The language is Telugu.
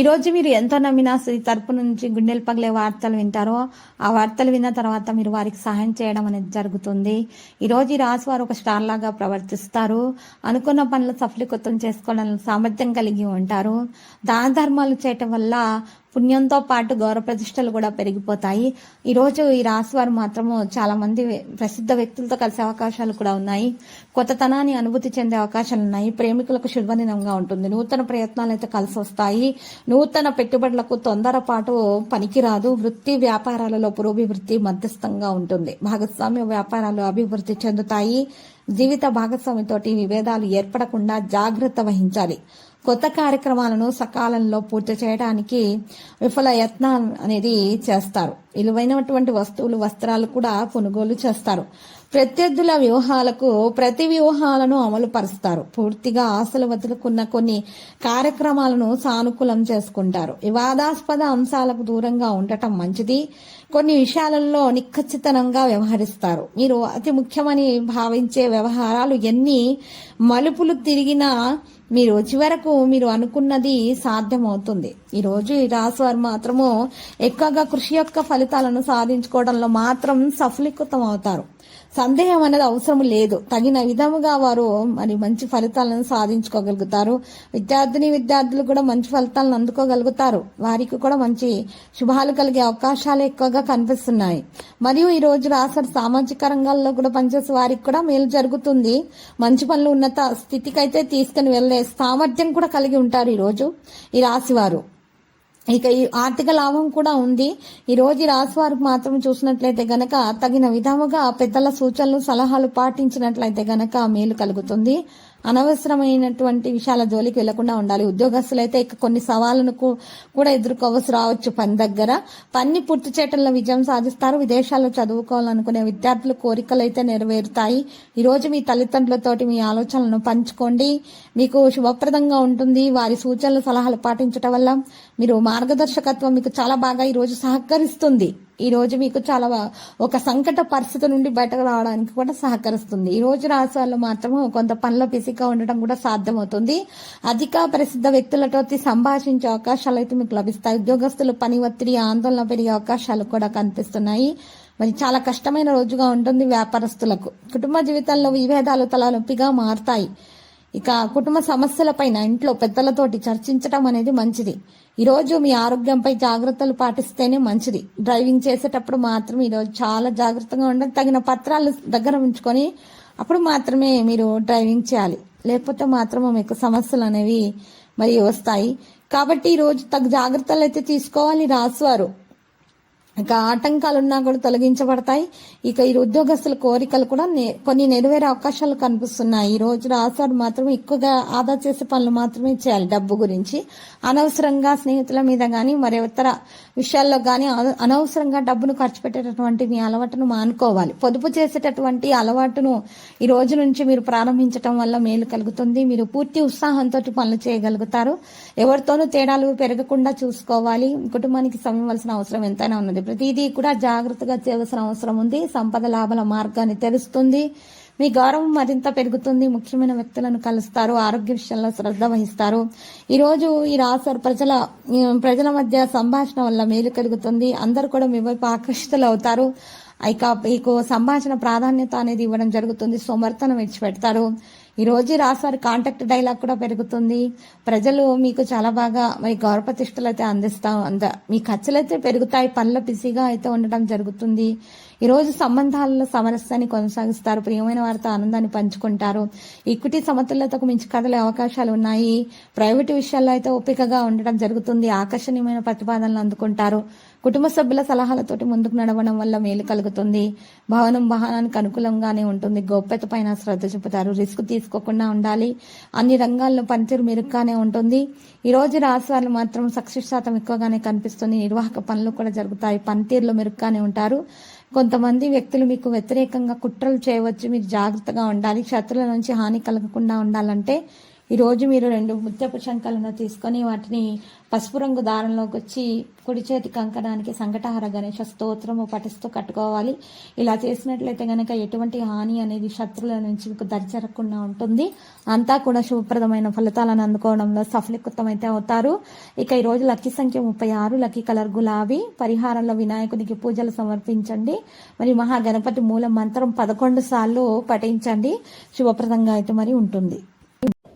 ఈరోజు మీరు ఎంత నమ్మినా శ్రీ తరపు నుంచి గుండెలు పగిలే వార్తలు వింటారో ఆ వార్తలు విన్న తర్వాత మీరు వారికి సహాయం చేయడం అనేది జరుగుతుంది. ఈరోజు ఈ రాశి వారు ఒక స్టార్ లాగా ప్రవర్తిస్తారు. అనుకున్న పనులు సఫలీకృతం చేసుకోవడానికి సామర్థ్యం కలిగి ఉంటారు. దాన ధర్మాలు చేయటం వల్ల పుణ్యంతో పాటు గౌరవ ప్రతిష్టలు కూడా పెరిగిపోతాయి. ఈరోజు ఈ రాశి వారు మాత్రము చాలా మంది ప్రసిద్ధ వ్యక్తులతో కలిసే అవకాశాలు కూడా ఉన్నాయి. కొత్తతనాన్ని అనుభూతి చెందే అవకాశాలు ఉన్నాయి. ప్రేమికులకు శుభదినంగా ఉంటుంది. నూతన ప్రయత్నాలు అయితే కలిసి వస్తాయి. నూతన పెట్టుబడులకు తొందరపాటు పనికిరాదు. వృత్తి వ్యాపారాలలో పురోభివృద్ధి మధ్యస్థంగా ఉంటుంది. భాగస్వామ్య వ్యాపారాలు అభివృద్ధి చెందుతాయి. జీవిత భాగస్వామితోటి విభేదాలు ఏర్పడకుండా జాగ్రత్త వహించాలి. కొత్త కార్యక్రమాలను సకాలంలో పూర్తి చేయడానికి విఫల యత్నం అనేది చేస్తారు. విలువైనటువంటి వస్తువులు వస్త్రాలు కూడా కొనుగోలు చేస్తారు. ప్రత్యర్థుల వ్యూహాలకు ప్రతి వ్యూహాలను అమలు పరుస్తారు. పూర్తిగా ఆశలు వదులుకున్న కొన్ని కార్యక్రమాలను సానుకూలం చేసుకుంటారు. వివాదాస్పద అంశాలకు దూరంగా ఉండటం మంచిది. కొన్ని విషయాలలో నిఖచ్చితనంగా వ్యవహరిస్తారు. మీరు అతి ముఖ్యమని భావించే వ్యవహారాలు ఎన్ని మలుపులు తిరిగినా మీరు చివరకు మీరు అనుకున్నది సాధ్యమవుతుంది. ఈరోజు ఈ రాశి వారు మాత్రము ఎక్కువగా కృషి యొక్క ఫలితాలను సాధించుకోవడంలో మాత్రం సఫలీకృతం అవుతారు సందేహం అనేది అవసరం లేదు. తగిన విధముగా వారు మరి మంచి ఫలితాలను సాధించుకోగలుగుతారు. విద్యార్థిని విద్యార్థులు కూడా మంచి ఫలితాలను అందుకోగలుగుతారు. వారికి కూడా మంచి శుభాలు కలిగే అవకాశాలు ఎక్కువగా కనిపిస్తున్నాయి. మరియు ఈ రోజు రాసారు సామాజిక రంగాల్లో కూడా పనిచేసే వారికి కూడా మేలు జరుగుతుంది. మంచి పనులు ఉన్నత స్థితికైతే తీసుకుని వెళ్ళే సామర్థ్యం కూడా కలిగి ఉంటారు ఈ రోజు ఈ రాశి వారు. ఇక ఈ ఆర్థిక లాభం కూడా ఉంది. ఈ రోజు రాశి వారికి మాత్రం చూసినట్లయితే గనక తగిన విధముగా పెద్దల సూచనలు సలహాలు పాటించినట్లయితే గనక మేలు కలుగుతుంది. అనవసరమైనటువంటి విషయాల జోలికి వెళ్ళకుండా ఉండాలి. ఉద్యోగస్తులైతే ఇక కొన్ని సవాళ్ళను కూడా ఎదుర్కోవలసి రావచ్చు పని దగ్గర. పని పూర్తి చేయటంలో విజయం సాధిస్తారు. విదేశాల్లో చదువుకోవాలనుకునే విద్యార్థుల కోరికలు అయితే నెరవేరుతాయి ఈరోజు మీ తల్లిదండ్రులతోటి మీ ఆలోచనలను పంచుకోండి. మీకు శుభప్రదంగా ఉంటుంది. వారి సూచనలు సలహాలు పాటించటం వల్ల మీరు మార్గదర్శకత్వం మీకు చాలా బాగా ఈరోజు సహకరిస్తుంది. ఈరోజు మీకు చాలా ఒక సంకట పరిస్థితి నుండి బయటకు రావడానికి కూడా సహకరిస్తుంది. ఈ రోజు రాశి వాళ్ళు మాత్రం కొంత పనుల బిజీగా ఉండటం కూడా సాధ్యమవుతుంది. అధిక ప్రసిద్ధ వ్యక్తులతో సంభాషించే అవకాశాలు అయితే మీకు లభిస్తాయి. ఉద్యోగస్తులు పని ఒత్తిడి ఆందోళన పెరిగే అవకాశాలు కూడా కనిపిస్తున్నాయి. మరి చాలా కష్టమైన రోజుగా ఉంటుంది వ్యాపారస్తులకు. కుటుంబ జీవితంలో విభేదాలు తలనొప్పిగా మారుతాయి. ఇక కుటుంబ సమస్యలపైన ఇంట్లో పెద్దలతోటి చర్చించడం అనేది మంచిది. ఈరోజు మీ ఆరోగ్యంపై జాగ్రత్తలు పాటిస్తేనే మంచిది. డ్రైవింగ్ చేసేటప్పుడు మాత్రం ఈరోజు చాలా జాగ్రత్తగా ఉండాలి తగిన పత్రాలు దగ్గర ఉంచుకొని అప్పుడు మాత్రమే మీరు డ్రైవింగ్ చేయాలి. లేకపోతే మాత్రం మీకు సమస్యలు అనేవి మరి వస్తాయి. కాబట్టి ఈరోజు తగు జాగ్రత్తలు అయితే తీసుకోవాలి రాసువారు ఇక ఆటంకాలు ఉన్నా కూడా తొలగించబడతాయి. ఇక ఈ ఉద్యోగస్తుల కోరికలు కూడా నే- కొన్ని నెరవేరే అవకాశాలు కనిపిస్తున్నాయి. ఈ రోజు రాశాడు మాత్రం ఎక్కువగా ఆదా చేసే పనులు మాత్రమే చేయాలి డబ్బు గురించి. అనవసరంగా స్నేహితుల మీద కానీ మరి ఇతర విషయాల్లో కానీ అన- అనవసరంగా డబ్బును ఖర్చు పెట్టేటటువంటి మీ అలవాటును మానుకోవాలి. పొదుపు చేసేటటువంటి అలవాటును ఈ రోజు నుంచి మీరు ప్రారంభించడం వల్ల మేలు కలుగుతుంది. మీరు పూర్తి ఉత్సాహంతో పనులు చేయగలుగుతారు. ఎవరితోనూ తేడాలు పెరగకుండా చూసుకోవాలి. కుటుంబానికి సమయవలసిన అవసరం ఎంతైనా ఉన్నది. ప్రతిదీ కూడా జాగ్రత్తగా చేయవలసిన అవసరం ఉంది. సంపద లాభాల మార్గాన్ని తెరుస్తుంది. మీ గౌరవం మరింత పెరుగుతుంది. ముఖ్యమైన వ్యక్తులను కలుస్తారు. ఆరోగ్య విషయంలో శ్రద్ధ వహిస్తారు. ఈరోజు ఈ రాశారు ప్రజల ప్రజల మధ్య సంభాషణ వల్ల మేలు కలుగుతుంది. అందరు కూడా మీ వైపు ఆకర్షితులు అవుతారు. ఇక మీకు సంభాషణ ప్రాధాన్యత అనేది ఇవ్వడం జరుగుతుంది. సోమర్థన విడిచిపెడతారు. ఈరోజు రాసారు కాంటాక్ట్ డైలాగ్ కూడా పెరుగుతుంది. ప్రజలు మీకు చాలా బాగా మరి గౌరవ ప్రతిష్టలు అయితే అందిస్తాం అంద మీ ఖర్చులు అయితే పెరుగుతాయి పనుల బిజీగా అయితే ఉండడం జరుగుతుంది. ఈరోజు సంబంధాలలో సమరస్యాన్ని కొనసాగిస్తారు ప్రియమైన వారితో ఆనందాన్ని పంచుకుంటారు. ఈక్విటీ సమతుల్యతకు మించి కదలే అవకాశాలు ఉన్నాయి. ప్రైవేటు విషయాల్లో అయితే ఓపికగా ఉండడం జరుగుతుంది. ఆకర్షణీయమైన ప్రతిపాదనలు అందుకుంటారు. కుటుంబ సభ్యుల సలహాలతోటి ముందుకు నడవడం వల్ల మేలు కలుగుతుంది. భవనం వాహనానికి అనుకూలంగానే ఉంటుంది. గోప్యత పైన శ్రద్ధ చూపుతారు. రిస్క్ తీసుకోకుండా ఉండాలి. అన్ని రంగాల్లో పనితీరు మెరుగ్గానే ఉంటుంది. ఈ రోజు రాశి మాత్రం సక్సెస్ శాతం ఎక్కువగానే కనిపిస్తుంది. నిర్వాహక పనులు కూడా జరుగుతాయి. పనితీరులో మెరుగ్గానే ఉంటారు. కొంతమంది వ్యక్తులు మీకు వ్యతిరేకంగా కుట్రలు చేయవచ్చు. మీరు జాగ్రత్తగా ఉండాలి. శత్రుల నుంచి హాని కలగకుండా ఉండాలంటే ఈరోజు మీరు రెండు ముత్యపు శంఖలను తీసుకొని వాటిని పసుపు రంగు దారంలోకి వచ్చి కుడి చేతి కంకణానికి సంకటహార గణేష స్తోత్రము పఠిస్తూ కట్టుకోవాలి. ఇలా చేసినట్లయితే కనుక ఎటువంటి హాని అనేది శత్రువుల నుంచి మీకు దరిచరకుండా ఉంటుంది. అంతా కూడా శుభప్రదమైన ఫలితాలను అందుకోవడంలో సఫలీకృతమైతే అవుతారు. ఇక ఈరోజు లక్కీ సంఖ్య ముప్పై ఆరు లక్కీ కలర్ గులాబీ. పరిహారంలో వినాయకునికి పూజలు సమర్పించండి. మరి మహాగణపతి మూల మంత్రం పదకొండు సార్లు పఠించండి. శుభప్రదంగా అయితే మరి ఉంటుంది.